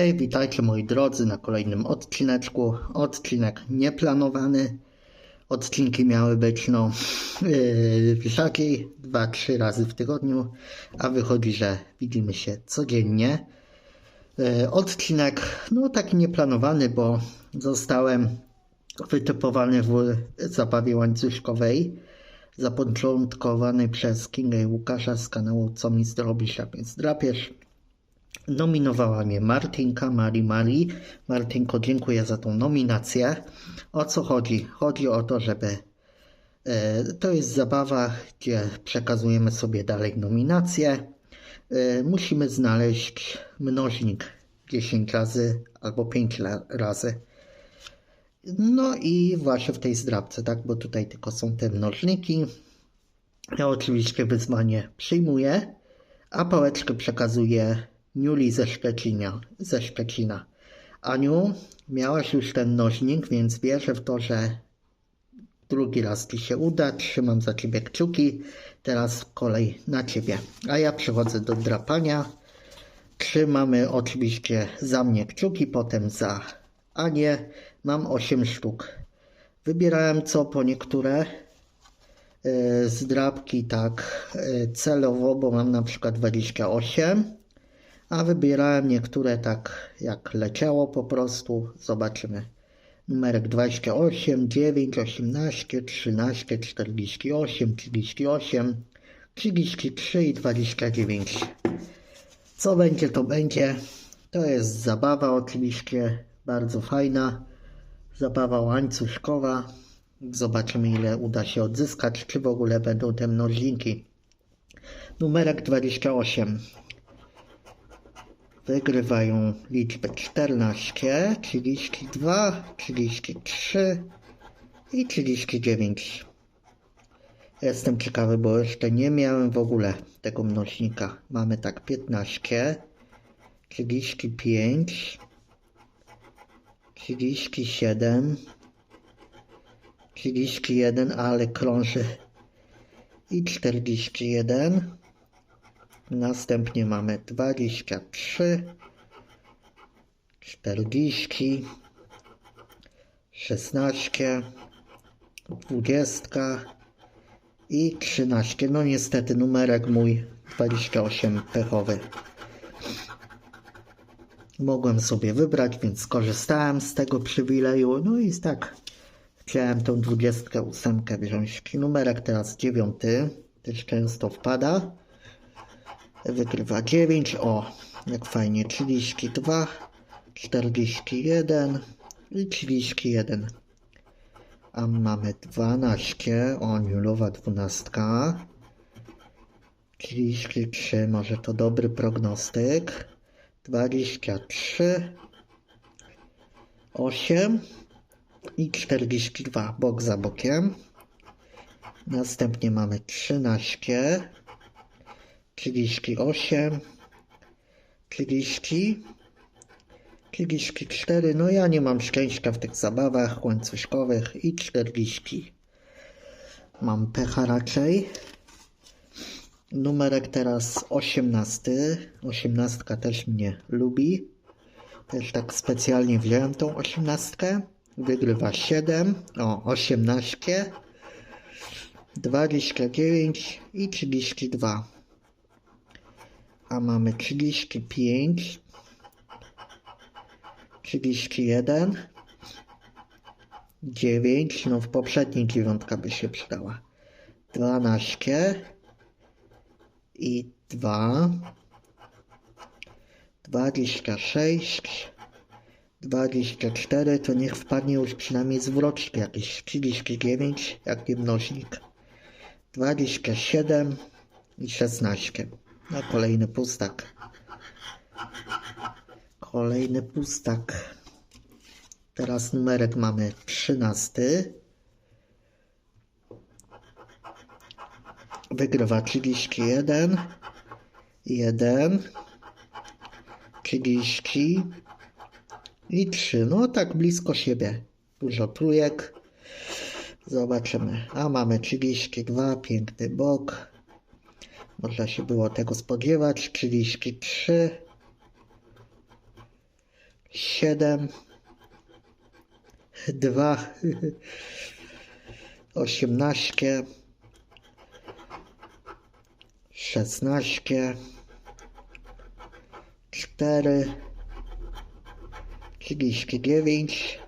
Hej, witajcie moi drodzy na kolejnym odcineczku. Odcinek nieplanowany. Odcinki miały być no yy, rzadziej, 2-3 razy w tygodniu, a wychodzi, że widzimy się codziennie. Yy, odcinek no taki nieplanowany, bo zostałem wytypowany w zabawie łańcuszkowej zapoczątkowanej przez Kinga i Łukasza z kanału Co mi zrobisz, jak mnie zdrapiesz. Nominowała mnie Martinka, Mari Mari. Martinko, dziękuję za tą nominację. O co chodzi? Chodzi o to, żeby. e, To jest zabawa, gdzie przekazujemy sobie dalej nominacje. E, Musimy znaleźć mnożnik 10 razy albo 5 la- razy. No i właśnie w tej zdrabce, tak? Bo tutaj tylko są te mnożniki. Ja oczywiście wyzwanie przyjmuję, a pałeczkę przekazuję Niuli ze Szczecina. Ze Szczecina. Aniu, miałaś już ten nośnik, więc wierzę w to, że drugi raz ci się uda. Trzymam za ciebie kciuki. Teraz kolej na ciebie. A ja przechodzę do drapania. Trzymamy oczywiście za mnie kciuki, potem za Anię. Mam 8 sztuk. Wybierałem co po niektóre e, z drapki tak e, celowo, bo mam na przykład 28, a wybierałem niektóre tak jak leciało po prostu. Zobaczymy. Numerek 28, 9, 18, 13, 48, 38, 33 i 29. Co będzie, to będzie. To jest zabawa oczywiście, bardzo fajna. Zabawa łańcuszkowa. Zobaczymy ile uda się odzyskać, czy w ogóle będą te mnożniki. Numerek 28. Wygrywają liczbę 14, 32, 33 i 39. Jestem ciekawy, bo jeszcze nie miałem w ogóle tego mnożnika. Mamy tak 15, 35, 37, 31, ale krąży i 41. Następnie mamy 23, 40, 16, 20 i 13. No niestety numerek mój 28 pechowy. Mogłem sobie wybrać, więc skorzystałem z tego przywileju. No i tak chciałem tą 28 wziąć. Numerek teraz 9. Też często wpada. Wygrywa 9. O, jak fajnie. 32, 41 i 31. A mamy 12. O, niulowa 12. 33. Może to dobry prognostyk. 23. 8 i 42 bok za bokiem. Następnie mamy 13, 38, 30, 34. No ja nie mam szczęścia w tych zabawach łańcuszkowych i 40. Mam pecha raczej. Numerek teraz 18. 18 też mnie lubi. Też tak specjalnie wziąłem tą 18. Wygrywa 7, o 18, 29 i 32. A mamy 35, 31, 9, no w poprzedniej dziewiątka by się przydała. 12 i 2, 26, 24 to niech wpadnie już przynajmniej zwroczki jakieś. 39, jak nie mnożnik. 27 i 16. No kolejny pustak. Kolejny pustak. Teraz numerek mamy 13. Wygrywa 31. 1. 30 i 3. No tak blisko siebie. Dużo trójek. Zobaczymy. A mamy 32, piękny bok. Można się było tego spodziewać. 33. 7, 2, 18, 16, 4, 39,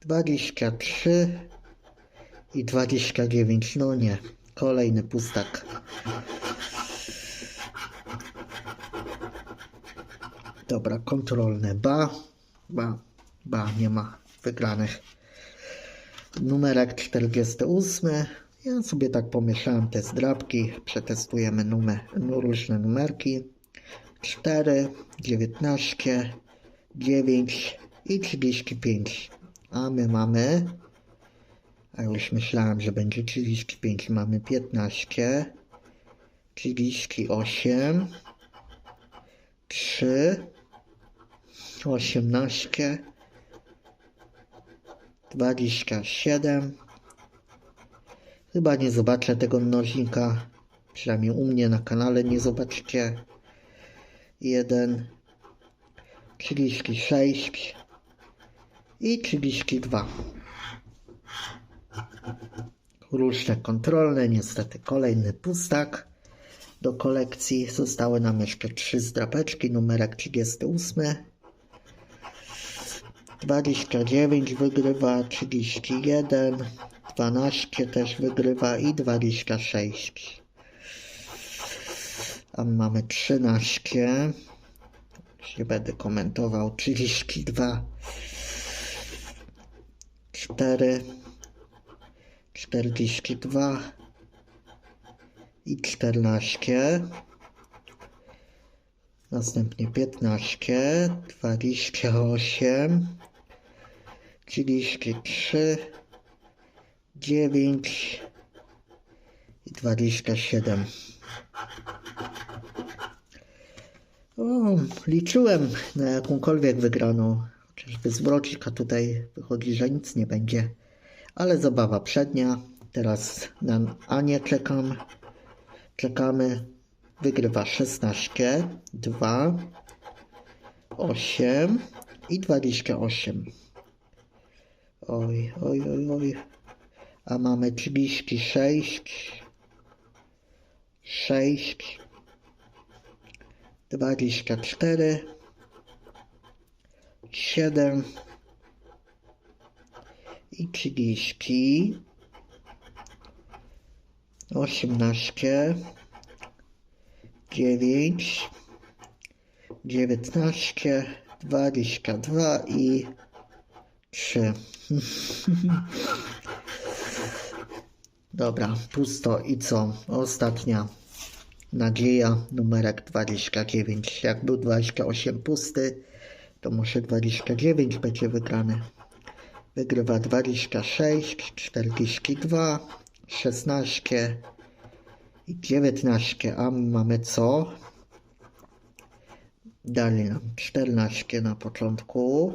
23 i 29. No nie, kolejny pustak. Dobra, kontrolne. Ba, ba, ba, nie ma wygranych. Numerek 48. Ja sobie tak pomieszałem te zdrabki. Przetestujemy numer, różne numerki. 4, 19, 9 i 35. A my mamy. A już myślałem, że będzie 35. Mamy 15, 38, 3, 18, 27. Chyba nie zobaczę tego mnożnika. Przynajmniej u mnie na kanale nie zobaczycie. 1, 36 i 32. Różne kontrolne, niestety kolejny pustak do kolekcji. Zostały nam jeszcze trzy zdrapeczki, numerek 38. 29 wygrywa, 31, 12 też wygrywa i 26. A mamy 13. Nie będę komentował. 32, 4, 42 i 14. Następnie 15, 28, 33, 9 i 27. O, liczyłem na jakąkolwiek wygraną. Chociaż bez zwrocika tutaj wychodzi, że nic nie będzie. Ale zabawa przednia. Teraz na Anię czekam. Czekamy. Wygrywa 16, 2, 8 i 28. Oj, oj, oj, oj. A mamy 36, 6, 24, 7 i 30, 18, 9, 19, 22 i 3. Dobra, pusto i co? Ostatnia nadzieja, numerek 29. Jak był 28 pusty, to może 29 będzie wygrany. Wygrywa 26, 42, 16 i 19. A my mamy co? Dali nam 14 na początku.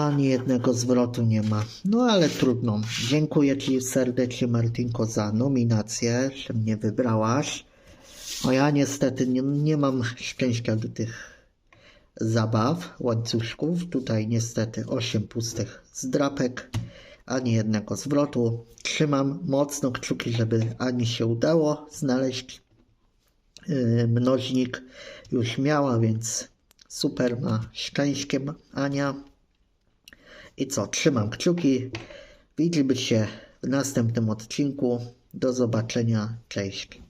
ani jednego zwrotu nie ma. No ale trudno. Dziękuję Ci serdecznie, Martinko, za nominację, że mnie wybrałaś. No ja niestety nie, nie mam szczęścia do tych zabaw, łańcuszków. Tutaj niestety 8 pustych zdrapek, ani jednego zwrotu. Trzymam mocno kciuki, żeby Ani się udało znaleźć yy, mnożnik. Już miała, więc super ma szczęście Ania. I co, trzymam kciuki. Widzimy się w następnym odcinku. Do zobaczenia. Cześć.